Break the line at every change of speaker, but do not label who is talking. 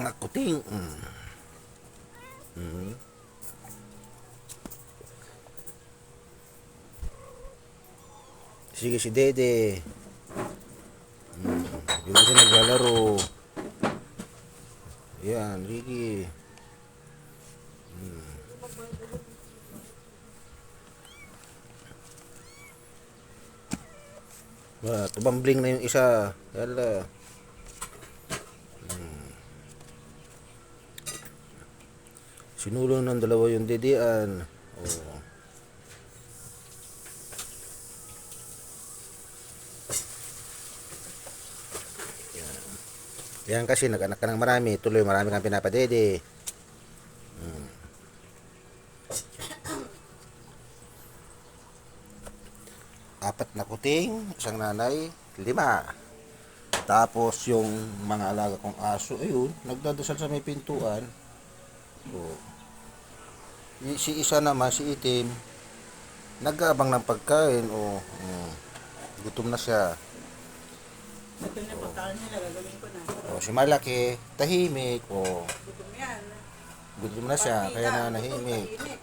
Mga kuting. Mm. Mm. Sige si Dede. Mm. Yung isa naglalaro. Yan, Ricky. Mm. Ba, tumambling na yung isa. Yala. Sinulong ng dalawa yung didian. Oh. Yan. Kasi nag-anak ka ng marami. Tuloy marami kang pinapadede. Hmm. Apat na kuting, isang nanay, lima. Tapos yung mga alaga kong aso, ayun, nagdadasal sa may pintuan. Y- si isa naman, si itim, nag-aabang ng pagkain o mm, gutom na siya.
Ito na pagkaan nila, gagawin ko na.
O si malaki, tahimik o
Gutom yan.
gutom na siya, kaya na nahimik.
tahimik.